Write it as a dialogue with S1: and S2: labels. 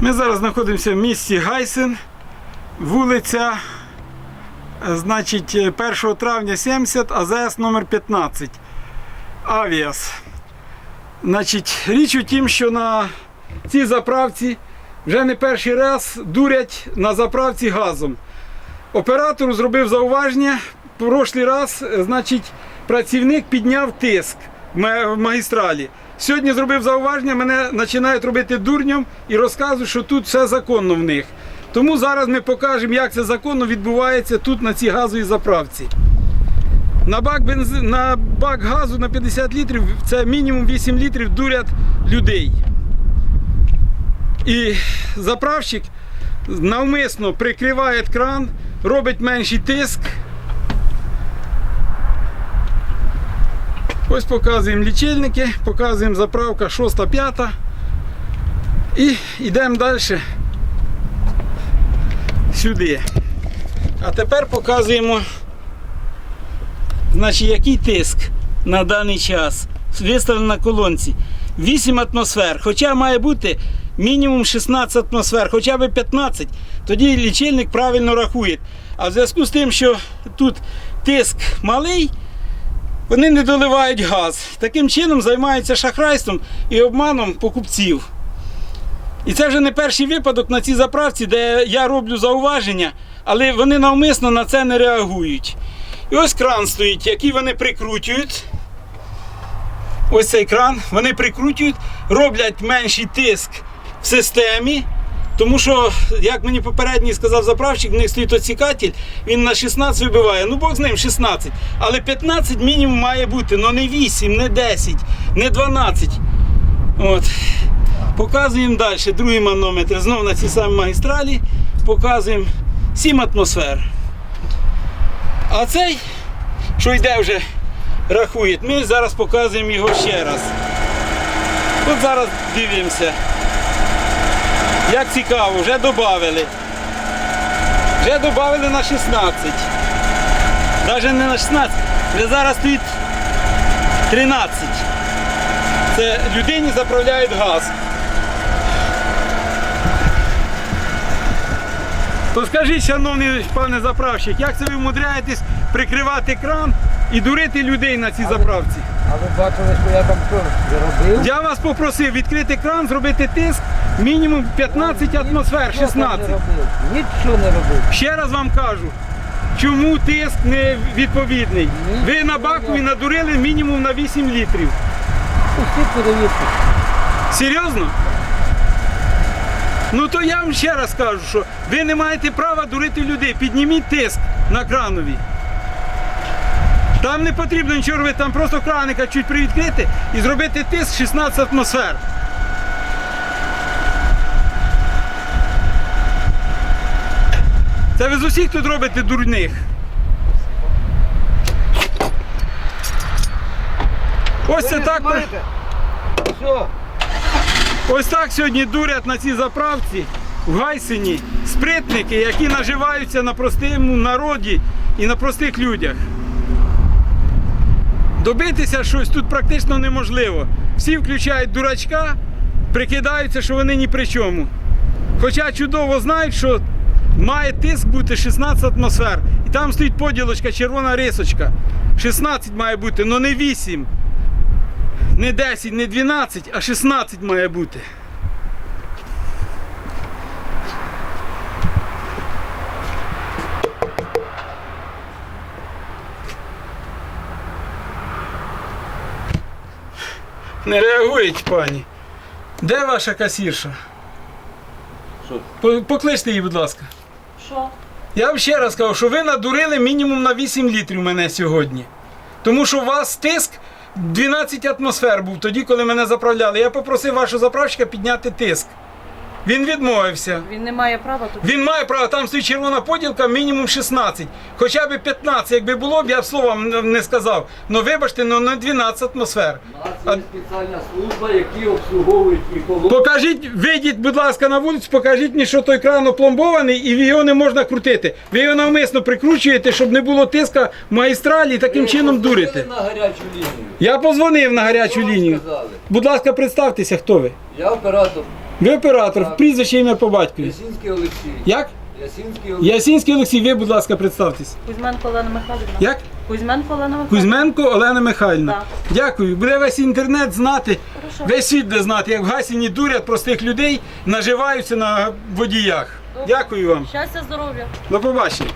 S1: Ми зараз знаходимося в місті Гайсен, вулиця, е, значить, е, 1 травня 70, АЗС номер 15. Авіас. Значить, річ у тім, що на цій заправці вже не перший раз дурять на заправці газом. Оператор зробив зауваження. Прошлий раз, е, значить, працівник підняв тиск в магістралі. Сьогодні зробив зауваження, мене починають робити дурнем і розказують, що тут все законно в них. Тому зараз ми покажемо, як це законно відбувається тут на цій газовій заправці. На бак, бензи... на бак газу на 50 літрів це мінімум 8 літрів дурять людей. І заправщик навмисно прикриває кран, робить менший тиск. Ось показуємо лічильники, показуємо заправка 6-5. І йдемо далі сюди. А тепер показуємо, значить, який тиск на даний час виставлено на колонці. 8 атмосфер. Хоча має бути мінімум 16 атмосфер, хоча б 15, тоді лічильник правильно рахує. А в зв'язку з тим, що тут тиск малий, вони не доливають газ. Таким чином займаються шахрайством і обманом покупців. І це вже не перший випадок на цій заправці, де я роблю зауваження, але вони навмисно на це не реагують. І ось кран стоїть, який вони прикручують. Ось цей кран, вони прикручують, роблять менший тиск в системі. Тому що, як мені попередній сказав заправщик, в них стоїть оцікатель, він на 16 вибиває. Ну Бог з ним 16. Але 15 мінімум має бути, ну не 8, не 10, не 12. От. Показуємо далі. Другий манометр. Знову на цій самій магістралі. Показуємо 7 атмосфер. А цей, що йде вже, рахує, ми зараз показуємо його ще раз. От зараз дивимося. Як цікаво, вже додали. Вже додали на 16. Навіть не на 16, вже зараз стоїть 13. Це людині заправляють газ. То скажіть, шановний пане заправщик, як це ви вмудряєтесь прикривати кран і дурити людей на цій заправці?
S2: А ви бачили, що я там що робив?
S1: Я вас попросив відкрити кран, зробити тиск мінімум 15 атмосфер, 16.
S2: Нічого не робив.
S1: Ще раз вам кажу, чому тиск не відповідний. Ви на бакові надурили мінімум на 8 літрів.
S2: Усі перевірки.
S1: Серйозно? Ну то я вам ще раз кажу, що ви не маєте права дурити людей. Підніміть тиск на кранові. Там не потрібно нічого робити, там просто краника чуть привідкрити і зробити тиск 16 атмосфер. Це ви з усіх тут робите дурних. Ось це так.
S2: Що?
S1: Ось так сьогодні дурять на цій заправці в Гайсині спритники, які наживаються на простому народі і на простих людях. Добитися щось тут практично неможливо. Всі включають дурачка, прикидаються, що вони ні при чому. Хоча чудово знають, що має тиск бути 16 атмосфер. І там стоїть поділочка, червона рисочка. 16 має бути, але не 8. Не 10, не 12, а 16 має бути. Не реагують, пані. Де ваша касірша? По- Покличте її, будь ласка.
S3: Що?
S1: Я вам ще раз кажу, що ви надурили мінімум на 8 літрів мене сьогодні. Тому що у вас тиск 12 атмосфер був тоді, коли мене заправляли. Я попросив вашого заправщика підняти тиск. Він відмовився.
S3: Він не має права тут.
S1: Він має право, там стоїть червона поділка, мінімум 16. Хоча б 15, якби було б, я б словом не- сказав. Ну вибачте, ну не 12 атмосфер.
S4: У нас є спеціальна служба, які обслуговують і колонки.
S1: Покажіть, вийдіть, будь ласка, на вулицю, покажіть мені, що той кран опломбований і його не можна крутити. Ви його навмисно прикручуєте, щоб не було тиска в магістралі і таким чином дурите.
S4: на гарячу лінію.
S1: Я позвонив на гарячу
S4: Що
S1: лінію.
S4: сказали?
S1: Будь ласка, представтеся, хто ви.
S4: Я оператор.
S1: Ви оператор,
S2: Так.
S1: прізвище ім'я по батькові.
S2: Ясінський Олексій.
S1: Як?
S2: Ясінський Олексій.
S1: Ясінський Олексій, ви, будь ласка, представтесь.
S3: Кузьменко Олена Михайлівна.
S1: Як?
S3: Кузьменко Олена Михайлівна.
S1: Кузьменко Олена Михайлівна.
S3: Так.
S1: Дякую. Буде весь інтернет знати,
S3: Хорошо.
S1: весь світ буде знати, як в Гасіні дурять простих людей, наживаються на водіях.
S3: Добре.
S1: Дякую вам.
S3: Щастя, здоров'я.
S1: До побачення.